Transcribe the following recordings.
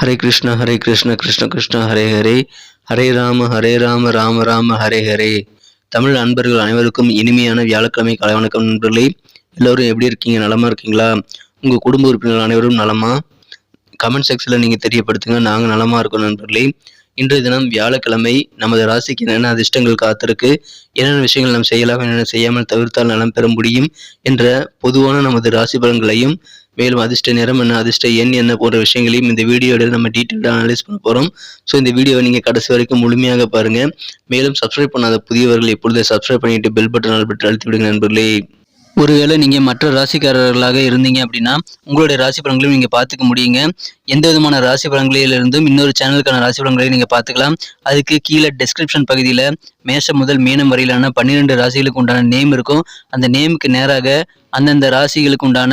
ஹரே கிருஷ்ண ஹரே கிருஷ்ண கிருஷ்ண கிருஷ்ண ஹரே ஹரே. ஹரே ராம ஹரே ராம ராம ராம ஹரே ஹரே. தமிழ் அன்பர்கள் அனைவருக்கும் இனிமையான வியாழக்கிழமை காலை வணக்கம் நண்பர்களே. எல்லோரும் எப்படி இருக்கீங்க? நலமா இருக்கீங்களா? உங்கள் குடும்ப உறுப்பினர்கள் அனைவரும் நலமா? கமெண்ட் செக்ஷனில் நீங்கள் தெரியப்படுத்துங்க. நாங்கள் நலமா இருக்கோம் நண்பர்களே. இன்றைய தினம் வியாழக்கிழமை நமது ராசிக்கு என்னென்ன அதிர்ஷ்டங்கள் காத்திருக்கு? என்னென்ன விஷயங்கள் நாம் செய்யலாம் என்னென்ன செய்யாமல் தவிர்த்தால் நலம் பெற முடியும் என்ற பொதுவான நமது ராசி பலன்களையும் மேலும் அதிர்ஷ்ட நிறம் என்ன அதிர்ஷ்ட எண் என்ன போன்ற விஷயங்களையும் இந்த வீடியோவில் நம்ம டீட்டெயிலாக அனலைஸ் பண்ண போகிறோம் ஸோ இந்த வீடியோவை நீங்கள் கடைசி வரைக்கும் முழுமையாக பாருங்கள் மேலும் சப்ஸ்கிரைப் பண்ணாத புதியவர்கள் இப்பொழுது சப்ஸ்கிரைப் பண்ணிட்டு பெல் பட்டன் ஆல் பட்டன் அழுத்தி விடுங்க நண்பர்களே. ஒருவேளை நீங்கள் மற்ற ராசிக்காரர்களாக இருந்தீங்க அப்படின்னா உங்களுடைய ராசி பலன்களையும் நீங்கள் பார்த்துக்க முடியுங்க. எந்த விதமான ராசி பலன்களிலிருந்தும் இன்னொரு சேனலுக்கான ராசி பலன்களையும் நீங்கள் பார்த்துக்கலாம். அதுக்கு கீழே டெஸ்கிரிப்ஷன் பகுதியில் மேஷம் முதல் மீனம் வரையிலான பன்னிரெண்டு ராசிகளுக்கு உண்டான நேம் இருக்கும். அந்த நேமுக்கு நேராக அந்தந்த ராசிகளுக்கு உண்டான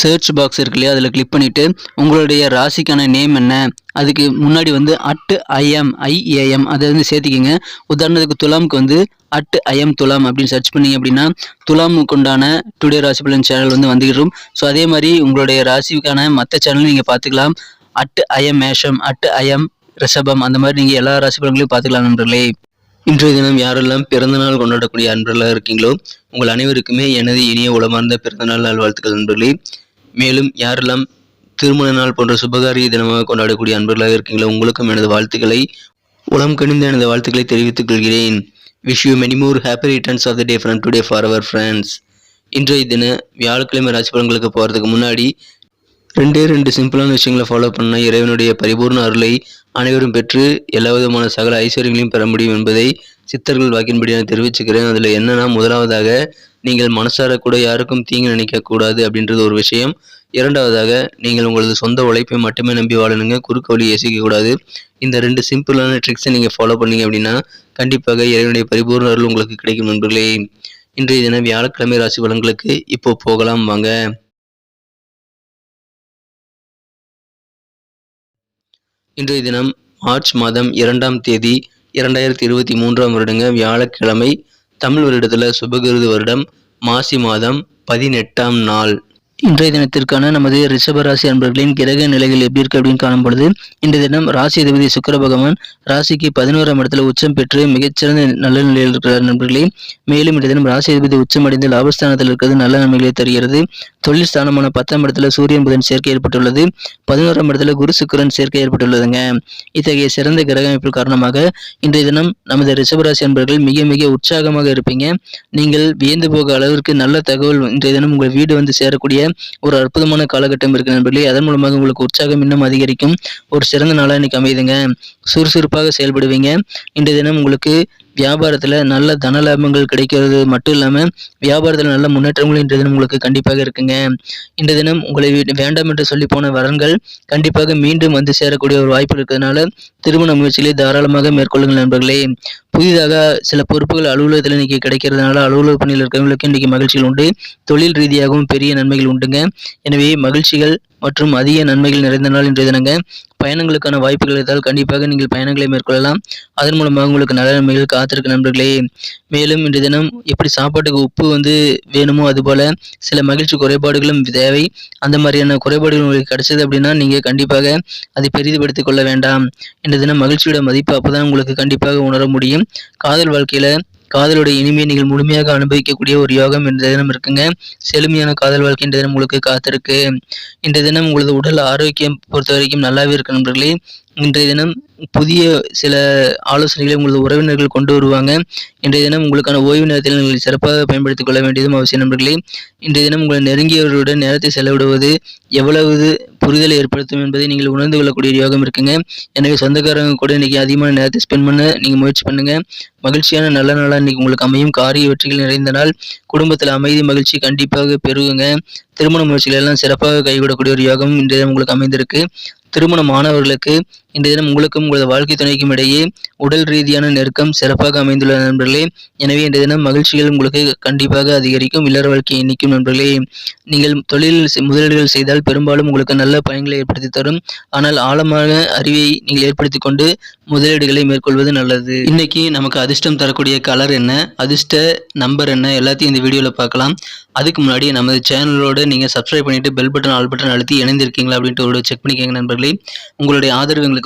சர்ச் பாக்ஸ் இருக்கு இல்லையா? அதில் கிளிக் பண்ணிவிட்டு உங்களுடைய ராசிக்கான நேம் என்ன? அதுக்கு முன்னாடி வந்து அட் ஐஎம் ஐஏஎம் அதை வந்து சேர்த்துக்கிங்க. உதாரணத்துக்கு துலாமுக்கு வந்து அட் ஐஎம் துலாம் அப்படின்னு சர்ச் பண்ணிங்க அப்படின்னா துலாமுக்கு உண்டான டுடே ராசி பலன் சேனல் வந்து வந்துகிடும் ஸோ அதே மாதிரி உங்களுடைய ராசிக்கான மற்ற சேனலும் நீங்கள் பார்த்துக்கலாம். அட் ஐஎம் மேஷம் அட் ஐஎம் ரிஷபம் அந்த மாதிரி நீங்கள் எல்லா ராசி பலன்களையும் பார்த்துக்கலாம் நண்பர்களே. இன்றைய தினம் யாரெல்லாம் பிறந்தநாள் கொண்டாடக்கூடிய அன்பர்களாக இருக்கீங்களோ உங்கள் அனைவருக்குமே எனது இனிய உளமார்ந்த பிறந்தநாள் நல்வாழ்த்துக்கள் நண்பர்களே. மேலும் யாரெல்லாம் திருமண நாள் போன்ற சுபகாரிய தினமாக கொண்டாடக்கூடிய அன்பர்களாக இருக்கீங்களோ உங்களுக்கும் எனது வாழ்த்துக்களை உளம் கணிந்த எனது வாழ்த்துக்களை தெரிவித்துக் கொள்கிறேன். Wish you many more happy returns of the day from today for our friends இன்றைய தின வியாழக்கிழமை ராசி பலன்களுக்கு போகிறதுக்கு முன்னாடி ரெண்டே ரெண்டு சிம்பிளான விஷயங்களை ஃபாலோ பண்ண இறைவனுடைய பரிபூர்ண அருளை அனைவரும் பெற்று எல்லா விதமான சகல ஐஸ்வர்யங்களையும் பெற முடியும் என்பதை சித்தர்கள் வாக்கின்படி நான் தெரிவிச்சுக்கிறேன். அதில் என்னன்னா முதலாவதாக நீங்கள் மனசார கூட யாருக்கும் தீங்கு நினைக்கக்கூடாது அப்படின்றது ஒரு விஷயம். இரண்டாவதாக நீங்கள் உங்களது சொந்த உழைப்பை மட்டுமே நம்பி வாழணுங்க. குறுக்கு வழி யோசிக்கக்கூடாது இந்த ரெண்டு சிம்பிளான ட்ரிக்ஸை நீங்கள் ஃபாலோ பண்ணீங்க அப்படின்னா கண்டிப்பாக இறைவனுடைய பரிபூர்ண அருள் உங்களுக்கு கிடைக்கும் நண்பர்களே. இன்றைய தினம் வியாழக்கிழமை ராசி பலன்களுக்கு இப்போ போகலாம். வாங்க. இன்றைய தினம் மார்ச் மாதம் இரண்டாம் தேதி இரண்டாயிரத்தி இருபத்தி மூன்றாம் வருடங்க. வியாழக்கிழமை தமிழ் வருடத்தில் சுபகிருது வருடம் மாசி மாதம் பதினெட்டாம் நாள். இன்றைய தினத்திற்கான நமது ரிஷபராசி அன்பர்களின் கிரக நிலைகள் எப்படி இருக்கு அப்படின்னு காணும் பொழுது இன்றைய தினம் ராசி அதிபதி சுக்கர பகவான் ராசிக்கு பதினோராம் இடத்துல உச்சம் பெற்று மிகச்சிறந்த நல்ல நிலையில் இருக்கிறார் நண்பர்களே. மேலும் இன்றைய தினம் ராசி அதிபதி உச்சம் அடைந்து லாபஸ்தானத்தில் இருக்கிறது நல்ல நன்மைகளை தருகிறது. தொழில் ஸ்தானமான பத்தாம் இடத்துல சூரியன் புதன் சேர்க்கை ஏற்பட்டுள்ளது. பதினோராம் இடத்துல குரு சுக்கரன் சேர்க்கை ஏற்பட்டுள்ளதுங்க. இத்தகைய சிறந்த கிரக அமைப்பு காரணமாக இன்றைய தினம் நமது ரிஷபராசி அன்பர்கள் மிக மிக உற்சாகமாக இருப்பீங்க. நீங்கள் வியந்து போக அளவிற்கு நல்ல தகவல் இன்றைய தினம் உங்கள் வீடு வந்து சேரக்கூடிய ஒரு அற்புதமான காலகட்டம் இருக்கு நண்பர்களே. அதன் மூலமாக உங்களுக்கு உற்சாகம் இன்னும் அதிகரிக்கும். ஒரு சிறந்த நாளாக இன்னைக்கு அமையுதுங்க. சுறுசுறுப்பாக செயல்படுவீங்க. இன்றைய தினம் உங்களுக்கு வியாபாரத்தில் நல்ல தன லாபங்கள் கிடைக்கிறது மட்டும் இல்லாமல் வியாபாரத்தில் நல்ல முன்னேற்றங்கள் இன்றைய தினம் உங்களுக்கு கண்டிப்பாக இருக்குங்க. இன்றைய தினம் உங்களை வேண்டாம் என்று சொல்லி போன வரன்கள் கண்டிப்பாக மீண்டும் வந்து சேரக்கூடிய ஒரு வாய்ப்பு இருக்கிறதுனால திருமண முயற்சிகளை தாராளமாக மேற்கொள்ளுங்கள் நண்பர்களே. புதிதாக சில பொறுப்புகள் அலுவலகத்தில் இன்னைக்கு கிடைக்கிறதுனால அலுவலக பணியில் இருக்கிறவங்களுக்கு இன்றைக்கி மகிழ்ச்சிகள் உண்டு. தொழில் ரீதியாகவும் பெரிய நன்மைகள் உண்டுங்க. எனவே மகிழ்ச்சிகள் மற்றும் அதிக நன்மைகள் நிறைந்த நாள் இன்றைய தினங்க. பயணங்களுக்கான வாய்ப்புகள் இருந்தால் கண்டிப்பாக நீங்கள் பயணங்களை மேற்கொள்ளலாம். அதன் மூலமாக உங்களுக்கு நல்ல நன்மைகள் காத்திருக்க நண்பர்களே. மேலும் இன்று தினம் எப்படி சாப்பாட்டுக்கு உப்பு வந்து வேணுமோ அதுபோல சில மகிழ்ச்சி குறைபாடுகளும் தேவை. அந்த மாதிரியான குறைபாடுகள் உங்களுக்கு கிடைச்சது அப்படின்னா நீங்கள் கண்டிப்பாக அதை பெரிதுபடுத்திக் கொள்ள வேண்டாம். இன்று தினம் மகிழ்ச்சியோட மதிப்பு அப்போதான் உங்களுக்கு கண்டிப்பாக உணர முடியும். காதல் வாழ்க்கையில காதலுடைய இனிமையை நீங்கள் முழுமையாக அனுபவிக்கக்கூடிய ஒரு யோகம் இன்றைய தினம் இருக்குங்க. செழுமையான காதல் வாழ்க்கை இன்றைய தினம் உங்களுக்கு காத்திருக்கு. இன்றைய தினம் உங்களது உடல் ஆரோக்கியம் பொறுத்த வரைக்கும் நல்லாவே இருக்கு நண்பர்களே. இன்றைய தினம் புதிய சில ஆலோசனைகளை உங்களது உறவினர்கள் கொண்டு வருவாங்க. இன்றைய தினம் உங்களுக்கான ஓய்வு நேரத்தில் நீங்கள் சிறப்பாக பயன்படுத்திக் கொள்ள வேண்டியதும் அவசியம் நண்பர்களே. இன்றைய தினம் உங்களை நெருங்கியவர்களுடன் நேரத்தை செலவிடுவது எவ்வளவு புரிதலை ஏற்படுத்தும் என்பதை நீங்கள் உணர்ந்து கொள்ளக்கூடிய யோகம் இருக்குங்க. எனவே சொந்தக்காரங்க கூட இன்னைக்கு அதிகமான நேரத்தை ஸ்பெண்ட் பண்ண நீங்கள் முயற்சி பண்ணுங்க. மகிழ்ச்சியான நல்ல நாளாக இன்னைக்கு உங்களுக்கு அமையும். காரிய வெற்றிகள் நிறைந்த நாள். குடும்பத்தில் அமைதி மகிழ்ச்சி கண்டிப்பாக பெருகுங்க. திருமண முயற்சிகள் எல்லாம் சிறப்பாக கைவிடக்கூடிய ஒரு யோகம் இன்றைய உங்களுக்கு அமைந்திருக்கு. திருமணமானவர்களுக்கு இன்றைய தினம் உங்களுக்கும் உங்களது வாழ்க்கை துணைக்கும் இடையே உடல் ரீதியான நெருக்கம் சிறப்பாக அமைந்துள்ள நண்பர்களே. எனவே இன்றைய தினம் மகிழ்ச்சிகள் உங்களுக்கு கண்டிப்பாக அதிகரிக்கும். இல்லற வாழ்க்கையை நிற்கும் நண்பர்களே. நீங்கள் தொழில் முதலீடுகள் செய்தால் பெரும்பாலும் உங்களுக்கு நல்ல பயன்களை ஏற்படுத்தி தரும். ஆனால் ஆழமான அறிவை நீங்கள் ஏற்படுத்தி கொண்டு முதலீடுகளை மேற்கொள்வது நல்லது. இன்னைக்கு நமக்கு அதிர்ஷ்டம் தரக்கூடிய கலர் என்ன? அதிர்ஷ்ட நம்பர் என்ன? எல்லாத்தையும் இந்த வீடியோவில் பார்க்கலாம். அதுக்கு முன்னாடி நமது சேனலோடு நீங்கள் சப்ஸ்கிரைப் பண்ணிவிட்டு பெல் பட்டன் ஆல் பட்டன் அழுத்தி இணைந்திருக்கீங்களா அப்படின்ட்டு ஒரு செக் பண்ணிக்கோங்க நண்பர்களே. உங்களுடைய ஆதரவு எங்களுக்கு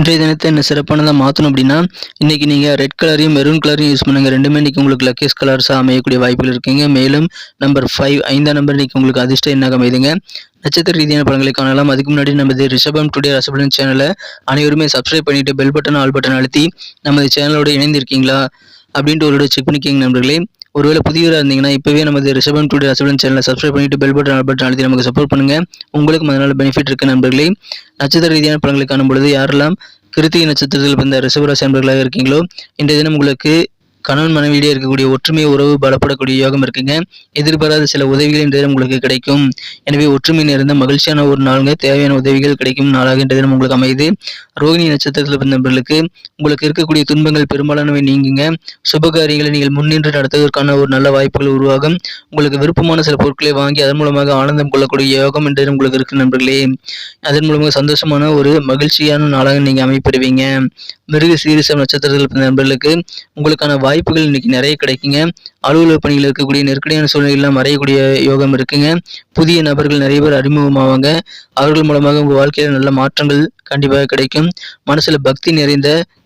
இன்றைய தினத்தை என்ன சிறப்பானதாக மாற்றணும் அப்படின்னா இன்றைக்கி நீங்கள் ரெட் கலரையும் மெரூன் கலரையும் யூஸ் பண்ணுங்கள் ரெண்டுமே இன்றைக்கி உங்களுக்கு லக்கேஸ் கலர்ஸாக அமையக்கூடிய வாய்ப்புகள் இருக்குங்க. மேலும் நம்பர் ஃபைவ் ஐந்தாம் நம்பர் இன்றைக்கி உங்களுக்கு அதிர்ஷ்டம் என்னாக அமைதுங்க நட்சத்திர ரீதியான படங்களை காணலாம். அதுக்கு முன்னாடி நமது ரிஷபம் டுடே ரசபலன் சேனலை அனைவருமே சப்ஸ்கிரைப் பண்ணிட்டு பெல் பட்டன் ஆல் பட்டன் அழுத்தி நமது சேனலோட இணைந்திருக்கீங்களா? அப்படின்ட்டு ஒரு செக் பண்ணிக்கோங்க நண்பர்களே. ஒருவேளை புதியவராக இருந்தீங்கன்னா இப்போவே நமது ரிஷபம் டுடே ரசபலன் சேனலை சப்ஸ்கிரைப் பண்ணிட்டு பெல் பட்டன் பட்டன் அழுத்தி நமக்கு சப்போர்ட் பண்ணுங்க. உங்களுக்கும் அதனால பெனிஃபிட் இருக்கு நண்பர்களே. நட்சத்திர ரீதியான படங்களை காணும் பொழுது யாரெல்லாம் கிருத்திகை நட்சத்திரத்தில் பிறந்த ரிஷபராசி நண்பர்களாக இருக்கீங்களோ இன்றைய தினம் உங்களுக்கு கணவன் மனைவியிடையே இருக்கக்கூடிய ஒற்றுமை உறவு பலப்படக்கூடிய யோகம் இருக்குங்க. எதிர்பாராத சில உதவிகள் இன்றைய தினம் உங்களுக்கு கிடைக்கும். எனவே ஒற்றுமை நிறைந்த மகிழ்ச்சியான ஒரு நாளுங்க. தேவையான உதவிகள் கிடைக்கும் நாளாக இன்றைய தினம் உங்களுக்கு அமையுது. ரோகிணி நட்சத்திரத்தில் பிறந்தவர்களுக்கு உங்களுக்கு இருக்கக்கூடிய துன்பங்கள் பெரும்பாலானவை நீங்குங்க. சுபகாரியங்களை நீங்கள் முன்னின்று நடத்துவதற்கான ஒரு நல்ல வாய்ப்புகள் உருவாகும். உங்களுக்கு விருப்பமான சில பொருட்களை வாங்கி அதன் மூலமாக ஆனந்தம் கொள்ளக்கூடிய யோகம் இன்றைய தினம் உங்களுக்கு இருக்கு நண்பர்களே. அதன் மூலமாக சந்தோஷமான ஒரு மகிழ்ச்சியான நாளாக நீங்கள் அமைப்பெறுவீங்க. மிருக சீரிசம் நட்சத்திரத்தில் பிறந்த நண்பர்களுக்கு உங்களுக்கான வாய்ப்புகள் இன்னைக்கு நிறைய கிடைக்குங்க. அலுவலக பணியில் இருக்கக்கூடிய நெருக்கடியான சூழ்நிலைகள்லாம் மறையக்கூடிய யோகம் இருக்குங்க. புதிய நபர்கள் நிறைய பேர் அறிமுகமாவாங்க. அவர்கள் மூலமாக உங்கள் வாழ்க்கையில் நல்ல மாற்றங்கள் கண்டிப்பாக கிடைக்கும். மனசுல பக்தி நிறைந்த